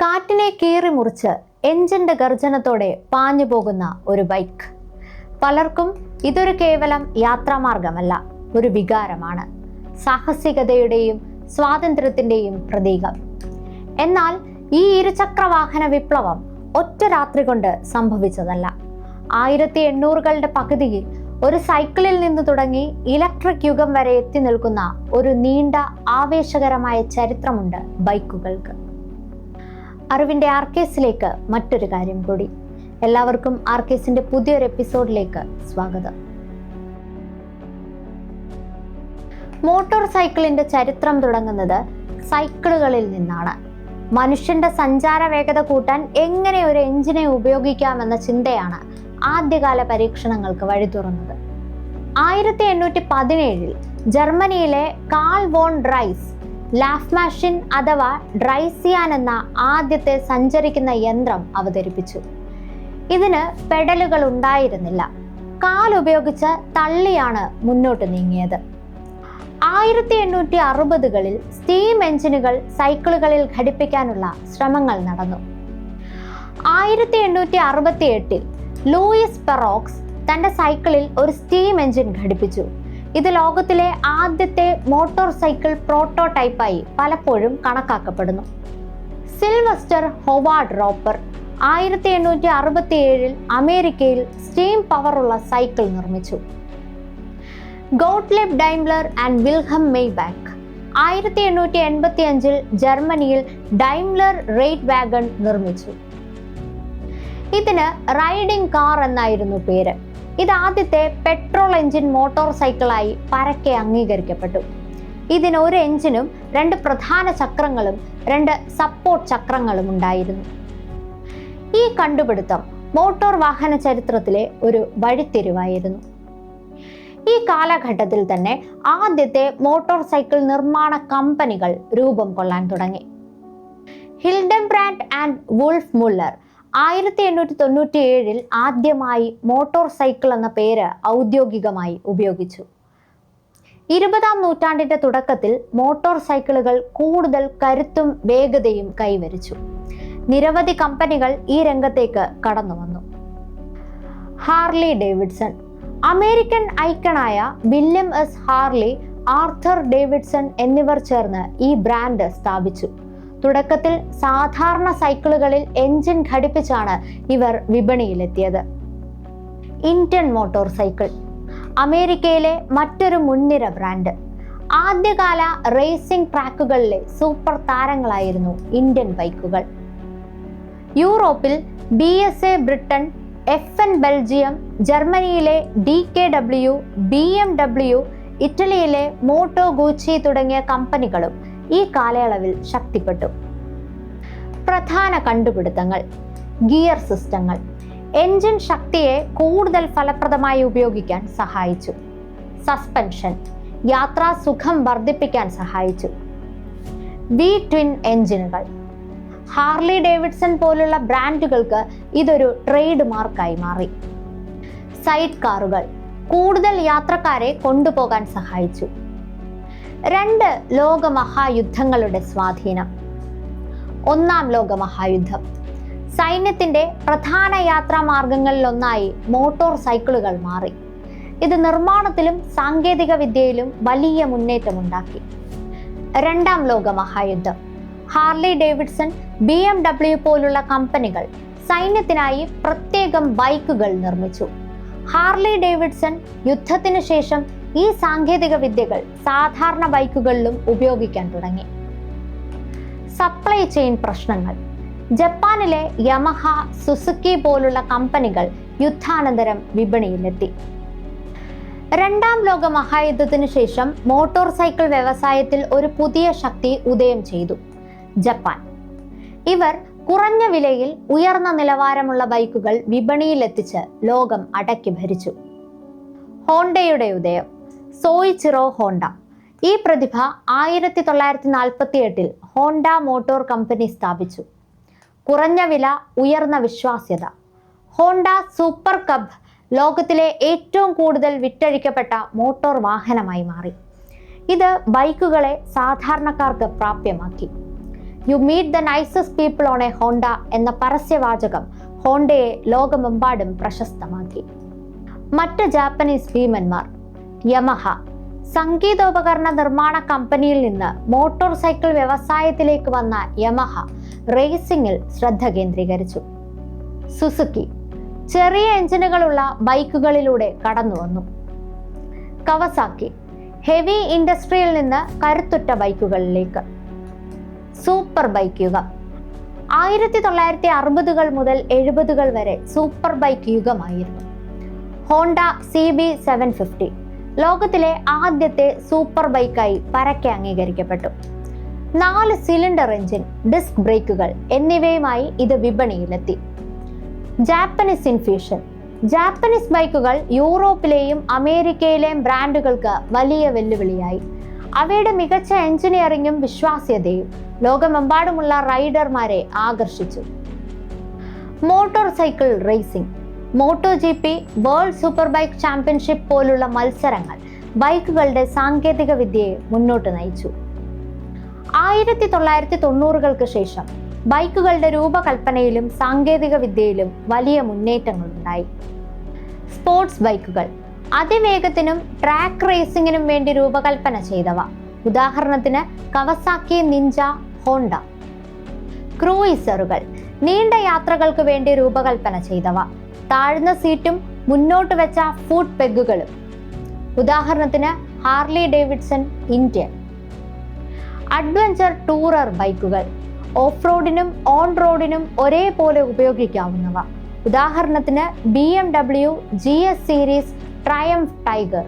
കാറ്റിനെ കീറി മുറിച്ച് എഞ്ചിന്റെ ഗർജനത്തോടെ പാഞ്ഞു പോകുന്ന ഒരു ബൈക്ക്. പലർക്കും ഇതൊരു കേവലം യാത്രാമാർഗമല്ല ഒരു വികാരമാണ്. സാഹസികതയുടെയും സ്വാതന്ത്ര്യത്തിന്റെയും പ്രതീകം. എന്നാൽ ഈ ഇരുചക്ര വാഹന വിപ്ലവം ഒറ്റ രാത്രി കൊണ്ട് സംഭവിച്ചതല്ല. ആയിരത്തി എണ്ണൂറുകളുടെ പകുതിയിൽ ഒരു സൈക്കിളിൽ നിന്ന് തുടങ്ങി ഇലക്ട്രിക് യുഗം വരെ എത്തി നിൽക്കുന്ന ഒരു നീണ്ട ആവേശകരമായ ചരിത്രമുണ്ട് ബൈക്കുകൾക്ക്. അറിവിന്റെ ആർക്കേസിലേക്ക് മറ്റൊരു കാര്യം കൂടി. എല്ലാവർക്കും ആർ ആർക്കേസിന്റെ പുതിയൊരു എപ്പിസോഡിലേക്ക് സ്വാഗതം. മോട്ടോർ സൈക്കിളിന്റെ ചരിത്രം തുടങ്ങുന്നത് സൈക്കിളുകളിൽ നിന്നാണ്. മനുഷ്യന്റെ സഞ്ചാര വേഗത കൂട്ടാൻ എങ്ങനെ ഒരു എഞ്ചിനെ ഉപയോഗിക്കാമെന്ന ചിന്തയാണ് ആദ്യകാല പരീക്ഷണങ്ങൾക്ക് വഴി തുറന്നത്. ആയിരത്തി എണ്ണൂറ്റി പതിനേഴിൽ ജർമ്മനിയിലെ Karl von Drais Laufmaschine അഥവാ ഡ്രൈസിയാൻ എന്ന ആദ്യത്തെ സഞ്ചരിക്കുന്ന യന്ത്രം അവതരിപ്പിച്ചു. ഇതിന് പെഡലുകൾ ഉണ്ടായിരുന്നില്ല. കാൽ ഉപയോഗിച്ച് തള്ളിയാണ് മുന്നോട്ട് നീങ്ങിയത്. ആയിരത്തി എണ്ണൂറ്റി അറുപതുകളിൽ സ്റ്റീം എഞ്ചിനുകൾ സൈക്കിളുകളിൽ ഘടിപ്പിക്കാനുള്ള ശ്രമങ്ങൾ നടന്നു. ആയിരത്തി എണ്ണൂറ്റി അറുപത്തി എട്ടിൽ ലൂയിസ് പെറോക്സ് തന്റെ സൈക്കിളിൽ ഒരു സ്റ്റീം എഞ്ചിൻ ഘടിപ്പിച്ചു. ഇത് ലോകത്തിലെ ആദ്യത്തെ മോട്ടോർ സൈക്കിൾ പ്രോട്ടോടൈപ്പായി പലപ്പോഴും കണക്കാക്കപ്പെടുന്നു. സിൽവസ്റ്റർ ഹൊവാർഡ് റോപ്പർ ആയിരത്തി എണ്ണൂറ്റി അറുപത്തി ഏഴിൽ അമേരിക്കയിൽ സ്റ്റീം പവറുള്ള സൈക്കിൾ നിർമ്മിച്ചു. Gottlieb Daimler and Wilhelm Maybach ആയിരത്തി എണ്ണൂറ്റി എൺപത്തി അഞ്ചിൽ ജർമ്മനിയിൽ ഡൈംലർ റേറ്റ് വാഗൺ നിർമ്മിച്ചു. ഇതിന് റൈഡിംഗ് കാർ എന്നായിരുന്നു പേര്. ഇത് ആദ്യത്തെ പെട്രോൾ എഞ്ചിൻ മോട്ടോർ സൈക്കിളായി പരക്കെ അംഗീകരിക്കപ്പെട്ടു. ഇതിന് ഒരു എഞ്ചിനും രണ്ട് പ്രധാന ചക്രങ്ങളും രണ്ട് സപ്പോർട്ട് ചക്രങ്ങളും ഉണ്ടായിരുന്നു. ഈ കണ്ടുപിടുത്തം മോട്ടോർ വാഹന ചരിത്രത്തിലെ ഒരു വഴിത്തിരിവായിരുന്നു. ഈ കാലഘട്ടത്തിൽ തന്നെ ആദ്യത്തെ മോട്ടോർ സൈക്കിൾ നിർമ്മാണ കമ്പനികൾ രൂപം കൊള്ളാൻ തുടങ്ങി. ഹിൽഡംബ്രാൻഡ് ആൻഡ് വുൾഫ് മുള്ളർ ആയിരത്തി എണ്ണൂറ്റി തൊണ്ണൂറ്റി ഏഴിൽ ആദ്യമായി മോട്ടോർ സൈക്കിൾ എന്ന പേര് ഔദ്യോഗികമായി ഉപയോഗിച്ചു. ഇരുപതാം നൂറ്റാണ്ടിന്റെ തുടക്കത്തിൽ മോട്ടോർ സൈക്കിളുകൾ കൂടുതൽ കരുത്തും വേഗതയും കൈവരിച്ചു. നിരവധി കമ്പനികൾ ഈ രംഗത്തേക്ക് കടന്നു വന്നു. Harley Davidson. American ഐക്കണായ William S Harley Arthur Davidson എന്നിവർ ചേർന്ന് ഈ ബ്രാൻഡ് സ്ഥാപിച്ചു. തുടക്കത്തിൽ സാധാരണ സൈക്കിളുകളിൽ എഞ്ചിൻ ഘടിപ്പിച്ചാണ് ഇവർ വിപണിയിലെത്തിയത്. ഇന്ത്യൻ മോട്ടോർ സൈക്കിൾ അമേരിക്കയിലെ മറ്റൊരു മുൻനിര ബ്രാൻഡ്. ആദ്യകാല റേസിംഗ് ട്രാക്കുകളിലെ സൂപ്പർ താരങ്ങളായിരുന്നു ഇന്ത്യൻ ബൈക്കുകൾ. യൂറോപ്പിൽ B S A Britain F N Belgium ജർമ്മനിയിലെ D K W B M W ഇറ്റലിയിലെ മോട്ടോ ഗൂച്ചി തുടങ്ങിയ കമ്പനികളും ഈ കാലയളവിൽ ശക്തിപ്പെട്ടു. പ്രധാന കണ്ടുപിടുത്തങ്ങൾ ഗിയർ സിസ്റ്റങ്ങൾ എഞ്ചിൻ ശക്തിയെ കൂടുതൽ ഫലപ്രദമായി ഉപയോഗിക്കാൻ സഹായിച്ചു. സസ്പെൻഷൻ യാത്രാ സുഖം വർദ്ധിപ്പിക്കാൻ സഹായിച്ചു. വി ട്വിൻ എഞ്ചിനുകൾ ഹാർലി ഡേവിഡ്സൺ പോലുള്ള ബ്രാൻഡുകൾക്ക് ഇതൊരു ട്രേഡ് മാർക്കായി മാറി. സൈഡ് കാറുകൾ കൂടുതൽ യാത്രക്കാരെ കൊണ്ടുപോകാൻ സഹായിച്ചു. രണ്ട് ലോകമഹായുദ്ധങ്ങളുടെ സ്വാധീനം. ഒന്നാം ലോകമഹായുദ്ധം. സൈന്യത്തിന്റെ പ്രധാന യാത്രാ മാർഗങ്ങളിലൊന്നായി മോട്ടോർ സൈക്കിളുകൾ മാറി. ഇത് നിർമ്മാണത്തിലും സാങ്കേതിക വിദ്യയിലും വലിയ മുന്നേറ്റമുണ്ടാക്കി. രണ്ടാം ലോകമഹായുദ്ധം. Harley Davidson B M W പോലുള്ള കമ്പനികൾ സൈന്യത്തിനായി പ്രത്യേകം ബൈക്കുകൾ നിർമ്മിച്ചു. ഹാർലി ഡേവിഡ്സൺ യുദ്ധത്തിനു ശേഷം ഈ സാങ്കേതിക വിദ്യകൾ സാധാരണ ബൈക്കുകളിലും ഉപയോഗിക്കാൻ തുടങ്ങി. സപ്ലൈ ചെയിൻ പ്രശ്നങ്ങൾ. ജപ്പാനിലെ യമഹ സുസുക്കി പോലുള്ള കമ്പനികൾ യുദ്ധാനന്തരം വിപണിയിലെത്തി. രണ്ടാം ലോക മഹായുദ്ധത്തിനു ശേഷം മോട്ടോർ സൈക്കിൾ വ്യവസായത്തിൽ ഒരു പുതിയ ശക്തി ഉദയം ചെയ്തു. ജപ്പാൻ. ഇവർ കുറഞ്ഞ വിലയിൽ ഉയർന്ന നിലവാരമുള്ള ബൈക്കുകൾ വിപണിയിലെത്തിച്ച് ലോകം അടക്കി ഭരിച്ചു. ഹോണ്ടയുടെ ഉദയം. Soichiro Honda. ഈ പ്രതിഭ ആയിരത്തി തൊള്ളായിരത്തി നാൽപ്പത്തി എട്ടിൽ ഹോണ്ട മോട്ടോർ കമ്പനി സ്ഥാപിച്ചു. കുറഞ്ഞ വില ഉയർന്ന വിശ്വാസ്യത. ഹോണ്ട സൂപ്പർ കബ് ലോകത്തിലെ ഏറ്റവും കൂടുതൽ വിറ്റഴിക്കപ്പെട്ട മോട്ടോർ വാഹനമായി മാറി. ഇത് ബൈക്കുകളെ സാധാരണക്കാർക്ക് പ്രാപ്യമാക്കി. You meet the nicest people on a Honda എന്ന പരസ്യവാചകം ഹോണ്ടയെ ലോകമെമ്പാടും പ്രശസ്തമാക്കി. മറ്റ് ജാപ്പനീസ് ഭീമന്മാർ യമഹ. സംഗീതോപകരണ നിർമ്മാണ കമ്പനിയിൽ നിന്ന് മോട്ടോർ സൈക്കിൾ വ്യവസായത്തിലേക്ക് വന്ന യമഹ റേസിംഗിൽ ശ്രദ്ധ കേന്ദ്രീകരിച്ചു. സുസുക്കി. ചെറിയ എഞ്ചിനുകളുള്ള ബൈക്കുകളിലൂടെ കടന്നു വന്നു. കവസാക്കി. ഹെവി ഇൻഡസ്ട്രിയിൽ നിന്ന് കരുത്തുറ്റ ബൈക്കുകളിലേക്ക്. സൂപ്പർ ബൈക്ക് യുഗം. ആയിരത്തി തൊള്ളായിരത്തി അറുപതുകൾ മുതൽ എഴുപതുകൾ വരെ super bike യുഗമായിരുന്നു. Honda C B seven fifty. ലോകത്തിലെ ആദ്യത്തെ സൂപ്പർ ബൈക്കായി പരക്കെ അംഗീകരിക്കപ്പെട്ടു. നാല് സിലിണ്ടർ എഞ്ചിൻ ഡിസ്ക് ബ്രേക്കുകൾ എന്നിവയുമായി ഇത് വിപണിയിലെത്തി. Japanese infusion. ജാപ്പനീസ് ബൈക്കുകൾ യൂറോപ്പിലെയും അമേരിക്കയിലെയും ബ്രാൻഡുകൾക്ക് വലിയ വെല്ലുവിളിയായി. അവയുടെ മികച്ച എഞ്ചിനീയറിംഗും വിശ്വാസ്യതയും ലോകമെമ്പാടുമുള്ള റൈഡർമാരെ ആകർഷിച്ചു. Motorcycle racing. Moto G P world super bike championship പോലുള്ള മത്സരങ്ങൾ ബൈക്കുകളുടെ സാങ്കേതിക വിദ്യയെ മുന്നോട്ട് നയിച്ചു. ആയിരത്തി തൊള്ളായിരത്തി തൊണ്ണൂറുകൾക്ക് ശേഷം ബൈക്കുകളുടെ രൂപകൽപ്പനയിലും സാങ്കേതിക വിദ്യയിലും വലിയ മുന്നേറ്റങ്ങളുണ്ടായി. സ്പോർട്സ് ബൈക്കുകൾ അതിവേഗത്തിനും ട്രാക്ക് റേസിംഗിനും വേണ്ടി രൂപകൽപ്പന ചെയ്തവ. ഉദാഹരണത്തിന് കവസാക്കി നിഞ്ച ഹോണ്ട. ക്രൂയിസറുകൾ നീണ്ട യാത്രകൾക്ക് വേണ്ടി രൂപകൽപ്പന ചെയ്തവ. താഴ്ന്ന സീറ്റും മുന്നോട്ട് വെച്ച ഫുഡ് പെഗുകളും ഉദാഹരണത്തിന് Harley Davidson Indian. Adventure tourer ബൈക്കുകൾ. ഓഫ് റോഡിനും ഓൺ റോഡിനും ഒരേപോലെ ഉപയോഗിക്കാവുന്നവ. ഉദാഹരണത്തിന് B M W G S series Triumph Tiger.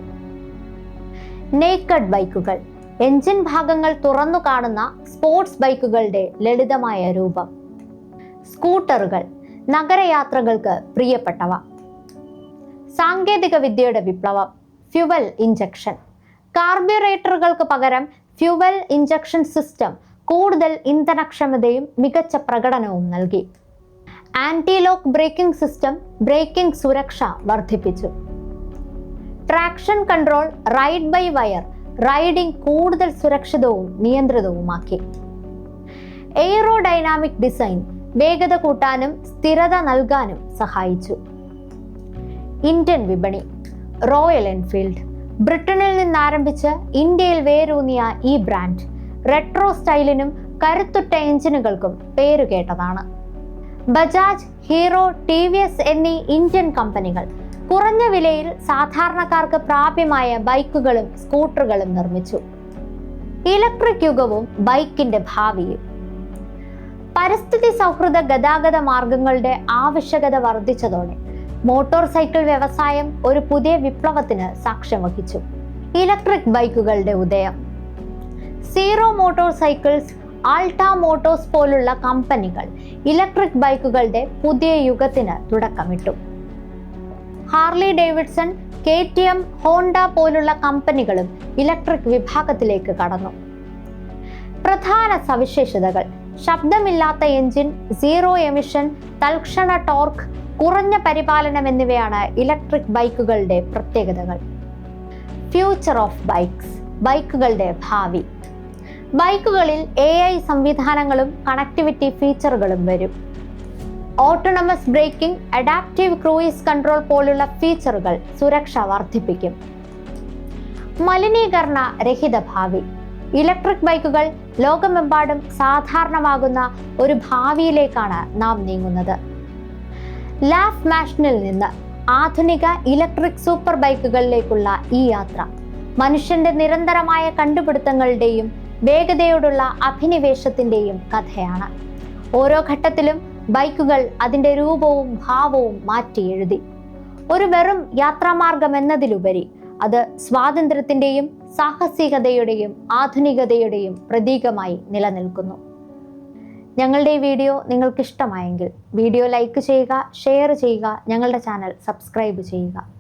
Naked ബൈക്കുകൾ. എഞ്ചിൻ ഭാഗങ്ങൾ തുറന്നു കാണുന്ന സ്പോർട്സ് ബൈക്കുകളുടെ ലളിതമായ രൂപം. സ്കൂട്ടറുകൾ. നഗരയാത്രകൾക്ക് പ്രിയപ്പെട്ടവ. സാങ്കേതിക വിദ്യയുടെ വിപ്ലവം ഫ്യുവൽ ഇഞ്ചക്ഷൻ കാർബ്യൂറേറ്ററുകൾക്ക് പകരം ഫ്യുവൽ ഇഞ്ചക്ഷൻ സിസ്റ്റം കൂടുതൽ ഇന്ധനക്ഷമതയും മികച്ച പ്രകടനവും നൽകി. ആന്റിലോക്ക് ബ്രേക്കിംഗ് സിസ്റ്റം ബ്രേക്കിംഗ് സുരക്ഷ വർദ്ധിപ്പിച്ചു. Traction control ride by wire riding കൂടുതൽ സുരക്ഷിതവും നിയന്ത്രിതവുമാക്കി. എയ്റോഡൈനാമിക് ഡിസൈൻ വേഗത കൂട്ടാനും സ്ഥിരത നൽകാനും സഹായിച്ചു. ഇന്ത്യൻ വിപണി റോയൽ എൻഫീൽഡ്. ബ്രിട്ടനിൽ നിന്നാരംഭിച്ച് ഇന്ത്യയിൽ വേരൂന്നിയ ഈ ബ്രാൻഡ് റെട്രോ സ്റ്റൈലിനും കരുത്തുറ്റ എഞ്ചിനുകൾക്കും പേരുകേട്ടതാണ് Bajaj Hero T V S എന്നീ ഇന്ത്യൻ കമ്പനികൾ കുറഞ്ഞ വിലയിൽ സാധാരണക്കാർക്ക് പ്രാപ്യമായ ബൈക്കുകളും സ്കൂട്ടറുകളും നിർമ്മിച്ചു. ഇലക്ട്രിക് യുഗവും ബൈക്കിന്റെ ഭാവിയും. പരിസ്ഥിതി സൗഹൃദ ഗതാഗത മാർഗങ്ങളുടെ ആവശ്യകത വർദ്ധിച്ചതോടെ മോട്ടോർ സൈക്കിൾ വ്യവസായം ഒരു പുതിയ വിപ്ലവത്തിന് സാക്ഷ്യം വഹിച്ചു. ഇലക്ട്രിക് ബൈക്കുകളുടെ ഉദയം. Zero motor cycles Alta Motors പോലുള്ള കമ്പനികൾ ഇലക്ട്രിക് ബൈക്കുകളുടെ പുതിയ യുഗത്തിന് തുടക്കമിട്ടു. Harley Davidson K T M Honda പോലുള്ള കമ്പനികളും ഇലക്ട്രിക് വിഭാഗത്തിലേക്ക് കടന്നു. പ്രധാന സവിശേഷതകൾ. ശബ്ദമില്ലാത്ത എഞ്ചിൻ സീറോ എമിഷൻ തൽക്ഷണ ടോർക്ക് കുറഞ്ഞ പരിപാലനം എന്നിവയാണ് ഇലക്ട്രിക് ബൈക്കുകളുടെ പ്രത്യേകതകൾ. ഫ്യൂച്ചർ ഓഫ് ബൈക്സ് ബൈക്കുകളുടെ ഭാവി. ബൈക്കുകളിൽ എ ഐ സംവിധാനങ്ങളും കണക്ടിവിറ്റി ഫീച്ചറുകളും വരും. Autonomous braking adaptive cruise control പോലുള്ള ഫീച്ചറുകൾ സുരക്ഷ വർദ്ധിപ്പിക്കും. മലിനീകരണ രഹിത ഭാവി. ഇലക്ട്രിക് ബൈക്കുകൾ ലോകമെമ്പാടും സാധാരണമാകുന്ന ഒരു ഭാവിയിലേക്കാണ് നാം നീങ്ങുന്നത്. ലാഫ് മാഷനിൽ നിന്ന് ആധുനിക ഇലക്ട്രിക് സൂപ്പർ ബൈക്കുകളിലേക്കുള്ള ഈ യാത്ര മനുഷ്യന്റെ നിരന്തരമായ കണ്ടുപിടുത്തങ്ങളുടെയും വേഗതയോടുള്ള അഭിനിവേശത്തിന്റെയും കഥയാണ്. ഓരോ ഘട്ടത്തിലും ബൈക്കുകൾ അതിന്റെ രൂപവും ഭാവവും മാറ്റി എഴുതി ഒരു വെറും യാത്രാമാർഗം എന്നതിലുപരി അത് സ്വാതന്ത്ര്യത്തിന്റെയും സാഹസികതയുടെയും ആധുനികതയുടെയും പ്രതീകമായി നിലനിൽക്കുന്നു. ഞങ്ങളുടെ ഈ വീഡിയോ നിങ്ങൾക്ക് ഇഷ്ടമായെങ്കിൽ വീഡിയോ ലൈക്ക് ചെയ്യുക ഷെയർ ചെയ്യുക ഞങ്ങളുടെ ചാനൽ സബ്സ്ക്രൈബ് ചെയ്യുക.